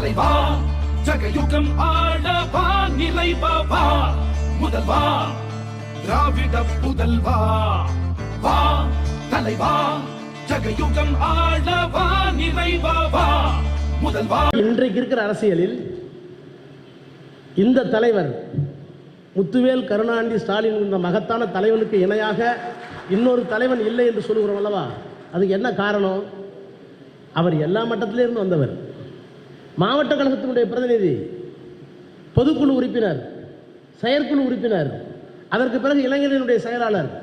ஜகயுகம் ஆடவா நிலைபவா. முதல்வா திராவிட புதல்வா. வா தலைவா. ஜகயுகம் ஆடவா நிலைபவா. முதல்வா. இன்றைக்கு இருக்கிற அரசியலில் இந்த தலைவர் முத்துவேல் கருணாநிதி ஸ்டாலின் என்ற மகத்தான தலைவனுக்கு இணையாக இன்னொரு தலைவன் இல்லை என்று சொல்லுகிறோம் அல்லவா? அதுக்கு என்ன காரணம்? அவர் எல்லா மட்டத்திலிருந்து வந்தவர். மாவட்ட கழகத்தினுடைய பிரதிநிதி பொதுக்குழு உறுப்பினர் செயற்குழு உறுப்பினர். அதற்கு பிறகு இளைஞரினுடைய செயலாளர்.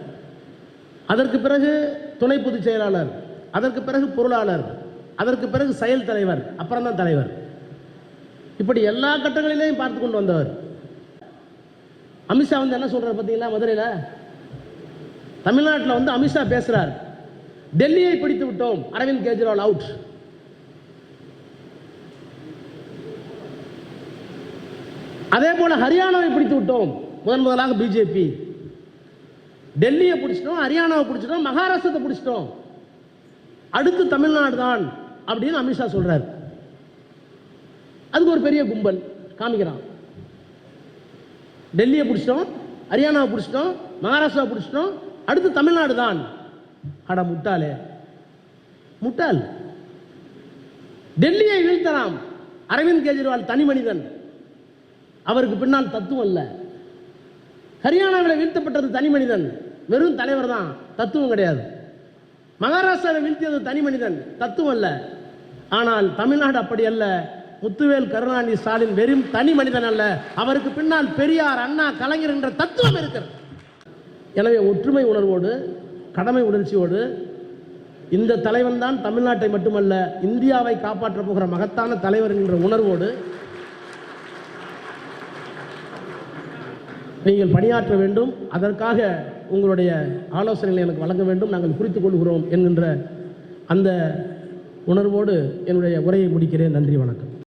அதற்கு பிறகு துணை பொதுச் செயலாளர். அதற்கு பிறகு பொருளாளர். அதற்கு பிறகு செயல் தலைவர் அப்புறம் தான் தலைவர். இப்படி எல்லா கட்டங்களிலேயும் பார்த்து கொண்டு வந்தவர். அமித்ஷா வந்து என்ன சொல்றாரு பார்த்தீங்களா மதுரையில்? தமிழ்நாட்டில் வந்து அமித்ஷா பேசுறார். டெல்லியை பிடித்து விட்டோம். அரவிந்த் கெஜ்ரிவால் அவுட் அதே போல ஹரியானாவை பிடித்து விட்டோம். முதன் முதலாக பிஜேபி டெல்லியை பிடிச்சிட்டோம் ஹரியானாவை பிடிச்சிட்டோம் மகாராஷ்டிரத்தை பிடிச்சிட்டோம். அடுத்து தமிழ்நாடு தான் அப்படின்னு அமித்ஷா சொல்றார். அதுக்கு ஒரு பெரிய கும்பல் காமிக்கிறான். டெல்லியை பிடிச்சிட்டோம் ஹரியானாவை பிடிச்சிட்டோம் மகாராஷ்டிராவை பிடிச்சிட்டோம் அடுத்து தமிழ்நாடு தான். அட முட்டாளே. முட்டாள். டெல்லியை வீழ்த்தலாம். அரவிந்த் கெஜ்ரிவால் தனி மனிதன். அவருக்கு பின்னால் தத்துவம் இல்லை. ஹரியானாவில் வீழ்த்தப்பட்டது தனி மனிதன். வெறும் தலைவர் தான். தத்துவம் கிடையாது. மகாராஷ்டிராவில் வீழ்த்தியது தனி மனிதன். தத்துவம் அல்ல ஆனால் தமிழ்நாடு அப்படி அல்ல. முத்துவேல் கருணாநிதி ஸ்டாலின் வெறும் தனி மனிதன் அல்ல. அவருக்கு பின்னால் பெரியார் அண்ணா கலைஞர் என்ற தத்துவம் இருக்கிறது. எனவே ஒற்றுமை உணர்வோடு கடமை உணர்ச்சியோடு இந்த தலைவன் தான் தமிழ்நாட்டை மட்டுமல்ல இந்தியாவை காப்பாற்றப் போகிற மகத்தான தலைவர் என்ற உணர்வோடு நீங்கள் பணியாற்ற வேண்டும். அதற்காக உங்களுடைய ஆலோசனைகளை எனக்கு வழங்க வேண்டும். நாங்கள் குறித்துக் கொள்கிறோம் என்கின்ற அந்த உணர்வோடு என்னுடைய உரையை முடிக்கிறேன். நன்றி வணக்கம்.